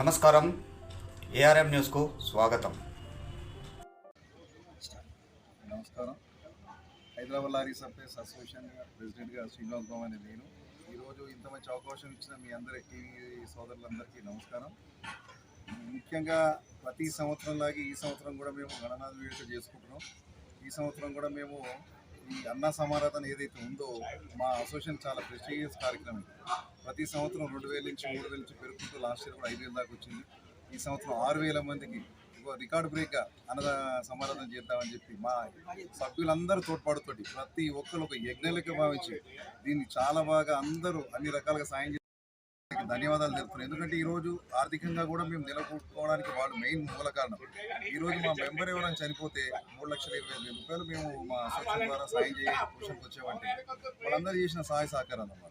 నమస్కారం. ఏఆర్ఎం న్యూస్కు స్వాగతం. నమస్కారం. హైదరాబాద్ లారీ సర్ఫేస్ అసోసియేషన్ ప్రెసిడెంట్గా శ్రీనివాస్ బాబు అని నేను. ఈరోజు ఇంత మంచి అవకాశం ఇచ్చిన మీ అందరి టీవీ సోదరులందరికీ నమస్కారం. ముఖ్యంగా ప్రతి సంవత్సరం లాగే ఈ సంవత్సరం కూడా మేము గణనాథ వేడుక చేసుకుంటున్నాం. ఈ సంవత్సరం కూడా మేము అన్న సమారాధన ఏదైతే ఉందో మా అసోసియేషన్ చాలా ప్రెస్టీజియస్ కార్యక్రమం ప్రతి సంవత్సరం రెండు వేల నుంచి మూడు వేల నుంచి పెరుగుకుంటూ లాస్ట్ ఇయర్ కూడా ఐదు వేల దాకా వచ్చింది. ఈ సంవత్సరం ఆరు వేల మందికి రికార్డు రికార్డ్ బ్రేక్ అన్నద సమారాధన చేద్దామని చెప్పి మా సభ్యులందరూ తోడ్పాటుతోటి ప్రతి ఒక్కరు ఒక యజ్ఞలకి భావించి దీన్ని చాలా బాగా అందరూ అన్ని రకాలుగా సాయం ధన్యవాదాలు తెలుపుతున్నాను. ఎందుకంటే ఈరోజు ఆర్థికంగా కూడా మేము నిలబడుకోవడానికి వాళ్ళు మెయిన్ మూల కారణం. ఈ రోజు మా మెంబర్ ఎవరైనా చనిపోతే మూడు లక్షల ఇరవై ఐదు వేల రూపాయలు మేము మా సెక్షన్ ద్వారా సాయం చేయ పొజిషన్కి వచ్చామంటే వాళ్ళందరూ చేసిన సహాయ సహకారం అన్నమాట.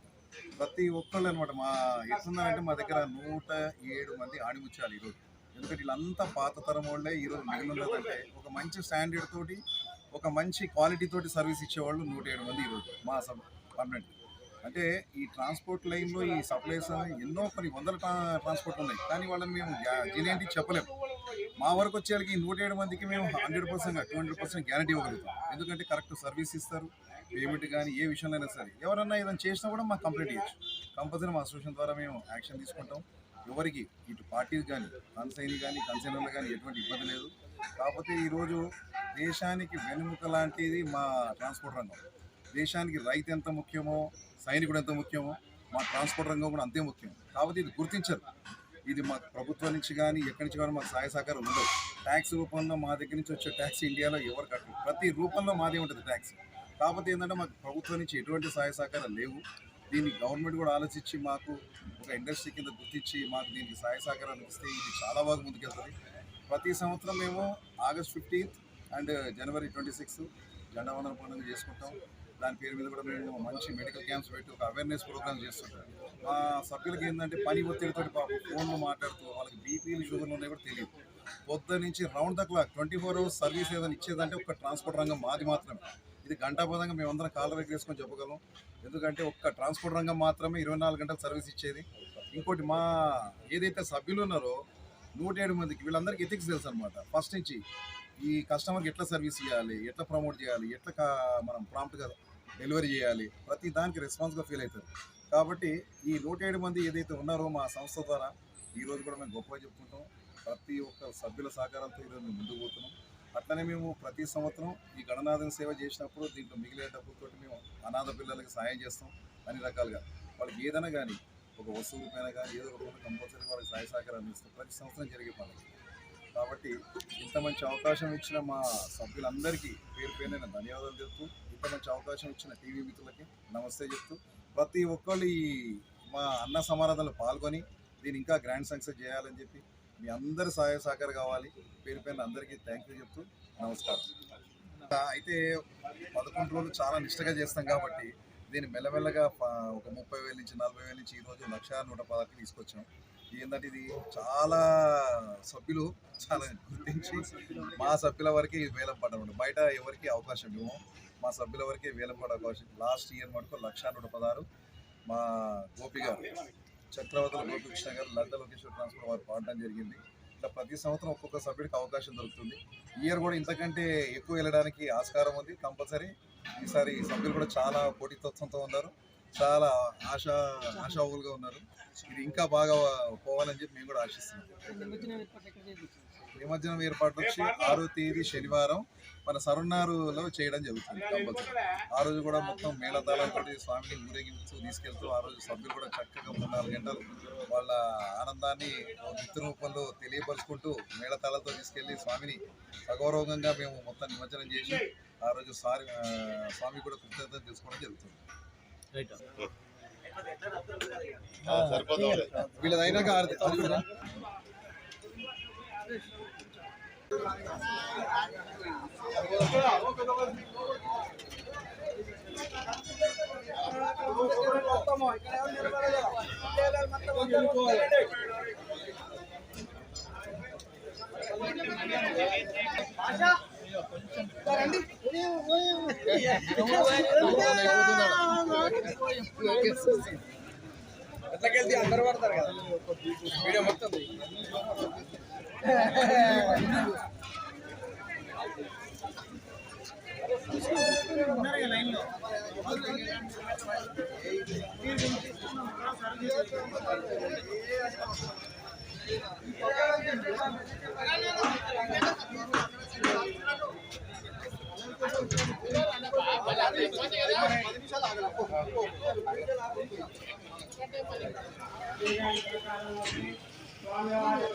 ప్రతి ఒక్కళ్ళు అనమాట మా ఎట్లున్నారంటే మా దగ్గర నూట ఏడు మంది ఆణిముచ్చాలి ఈరోజు. ఎందుకంటే వీళ్ళంతా పాత తరం వాళ్ళే ఈరోజు మిగిలినదంటే ఒక మంచి స్టాండర్డ్ తోటి ఒక మంచి క్వాలిటీ తోటి సర్వీస్ ఇచ్చేవాళ్ళు నూట ఏడు మంది ఈరోజు మా సబ్ పర్మనెంట్ అంటే ఈ ట్రాన్స్పోర్ట్ లైన్లో ఈ సప్లైస్ ఎన్నో కొన్ని వందల ట్రాన్స్పోర్ట్ ఉన్నాయి. కానీ వాళ్ళని మేము ఏంటి చెప్పలేము మా వరకు వచ్చేళ్ళకి నూట ఏడు మందికి మేము hundred percent two hundred percent guarantee ఇవ్వగలుగుతాం. ఎందుకంటే కరెక్ట్ సర్వీస్ ఇస్తారు పేమెంట్ కానీ ఏ విషయంలో అయినా సరే. ఎవరన్నా ఏదైనా చేసినా కూడా మాకు కంప్లీట్ ఇవ్వచ్చు కంపల్సరీ మా అసోసియేషన్ ద్వారా మేము యాక్షన్ తీసుకుంటాం. ఎవరికి ఇటు పార్టీలు కానీ కన్సైన్ కానీ కన్సైనర్లు కానీ ఎటువంటి ఇబ్బంది లేదు. కాకపోతే ఈరోజు దేశానికి వెనుముక లాంటిది మా ట్రాన్స్పోర్ట్ రంగం. దేశానికి రైతు ఎంత ముఖ్యమో సైనికుడు ఎంత ముఖ్యమో మా ట్రాన్స్పోర్ట్ రంగం కూడా అంతే ముఖ్యం. కాబట్టి ఇది గుర్తించరు. ఇది మా ప్రభుత్వం నుంచి కానీ ఎక్కడి నుంచి కానీ మాకు సహాయ సహకారం ఉండవు. ట్యాక్స్ రూపంలో మా దగ్గర నుంచి వచ్చే ట్యాక్స్ ఇండియాలో ఎవరు కట్టరు. ప్రతి రూపంలో మాదే ఉంటుంది ట్యాక్స్ కాకపోతే ఏంటంటే మాకు ప్రభుత్వం నుంచి ఎటువంటి సహాయ సహకారం లేవు. దీన్ని గవర్నమెంట్ కూడా ఆలోచించి మాకు ఒక ఇండస్ట్రీ కింద గుర్తించి మాకు దీనికి సహాయ సహకారాలు ఇస్తే ఇది చాలా బాగా ముందుకెళ్తుంది. ప్రతి సంవత్సరం మేము August fifteenth and January twenty six జెండా వందన పండుగ చేసుకుంటాం. దాని పేరు మీద కూడా మేము మంచి మెడికల్ క్యాంప్స్ పెట్టి ఒక అవేర్నెస్ ప్రోగ్రామ్ చేస్తుంటాం మా సభ్యులకి ఏంటంటే పని ఒత్తిడితో ఫోన్లు మాట్లాడుతూ వాళ్ళకి బీపీలు షుగర్లు ఉన్నాయి కూడా తెలియదు. పొద్దు నుంచి round the clock twenty four hours service ఏదైనా ఇచ్చేదంటే ఒక ట్రాన్స్పోర్ట్ రంగం మాది మాత్రమే. ఇది గంటాపదంగా మేమందరం కాలర్ దగ్గర వేసుకొని చెప్పగలం. ఎందుకంటే ఒక్క ట్రాన్స్పోర్ట్ రంగం మాత్రమే ఇరవై నాలుగు గంటలు సర్వీస్ ఇచ్చేది. ఇంకోటి మా ఏదైతే సభ్యులు ఉన్నారో నూట ఏడు మందికి వీళ్ళందరికీ ఎథిక్స్ తెలుసు అనమాట ఫస్ట్ నుంచి ఈ కస్టమర్కి ఎట్లా సర్వీస్ ఇవ్వాలి ఎట్లా ప్రమోట్ చేయాలి ఎట్లా మనం ప్రాంప్ట్గా డెలివరీ చేయాలి. ప్రతి దానికి రెస్పాన్స్గా ఫీల్ అవుతుంది కాబట్టి ఈ నూట ఏడు మంది ఏదైతే ఉన్నారో మా సంస్థ ద్వారా ఈరోజు కూడా మేము గొప్పగా చెప్పుకుంటాం. ప్రతి ఒక్క సభ్యుల సహకారంతో ఈరోజు మేము ముందుకు పోతున్నాం. అట్లనే మేము ప్రతి సంవత్సరం ఈ గణనాథన సేవ చేసినప్పుడు దీంట్లో మిగిలే డబ్బులతో మేము అనాథ పిల్లలకి సహాయం చేస్తాం అన్ని రకాలుగా. వాళ్ళకి ఏదైనా కానీ ఒక వస్తువు పైన కానీ ఏదో ఒక కంపల్సరీ వాళ్ళకి సహాయ సహకారాన్ని ఇస్తాం ప్రతి సంవత్సరం జరిగే పనులు. కాబట్టి ఇంత మంచి అవకాశం ఇచ్చిన మా సభ్యులందరికీ పేరు పేరు ధన్యవాదాలు చెప్తూ ఇంత మంచి అవకాశం ఇచ్చిన టీవీ మిత్రులకి నమస్తే చెప్తూ ప్రతి ఒక్కళ్ళు ఈ మా అన్న సమారాధనలో పాల్గొని దీని ఇంకా గ్రాండ్ సక్సెస్ చేయాలని చెప్పి మీ అందరి సహాయ సహకారం కావాలి. పేరు పేరున అందరికీ థ్యాంక్ యూ చెప్తూ నమస్కారం. అయితే పదకొండు రోజులు చాలా నిష్టగా చేస్తాం కాబట్టి దీన్ని మెల్లమెల్లగా ఒక ముప్పై వేల నుంచి నలభై వేల నుంచి ఈరోజు లక్ష నూట పదకి తీసుకొచ్చాం. ఏంటంటే ఇది చాలా సభ్యులు చాలా గుర్తించి మా సభ్యుల వరకే ఇది వేలం పడ్డం బయట ఎవరికి అవకాశం ఇవ్వము. మా సభ్యుల వరకే వేలం పడే లాస్ట్ ఇయర్ మటుకు లక్ష నూట పదహారు మా గోపి గారు చక్రవర్తుల గోపికృష్ణ గారు లలిత లోకేశ్వర ట్రాన్స్ఫర్ వారు పాడడం జరిగింది. ఇట్లా ప్రతి సంవత్సరం ఒక్కొక్క సభ్యుడికి అవకాశం దొరుకుతుంది. ఇయర్ కూడా ఇంతకంటే ఎక్కువ వెళ్ళడానికి ఆస్కారం ఉంది. కంపల్సరీ ఈసారి సభ్యులు కూడా చాలా పోటీతత్వంతో ఉన్నారు. చాలా ఆశ ఆశావులుగా ఉన్నారు. ఇది ఇంకా బాగా పోవాలని చెప్పి మేము కూడా ఆశిస్తున్నాం. నిమజ్జనం ఏర్పాటు వచ్చి ఆరో తేదీ శనివారం మన సరున్నారులో చేయడం జరుగుతుంది కంపల్సరీ. ఆ రోజు కూడా మొత్తం మేళతాళాలతో స్వామిని ఊరేగింపు తీసుకెళ్తూ ఆ రోజు సభ్యులు కూడా చక్కగా మూడు నాలుగు గంటలు వాళ్ళ ఆనందాన్ని నృత్య రూపంలో తెలియపరుచుకుంటూ మేళతాళాలతో తీసుకెళ్ళి స్వామిని సగౌరవంగా మేము మొత్తం నిమజ్జనం చేసి ఆ రోజు సారి స్వామి కూడా కృతజ్ఞత తెలుసుకోవడం జరుగుతుంది. వీళ్ళది అయినాక ఆరతి అది కూడా ఎట్లకెళ్తే అందరు పడతారు కదా? వీడియో మొత్తం లైన్లో స్వామివారి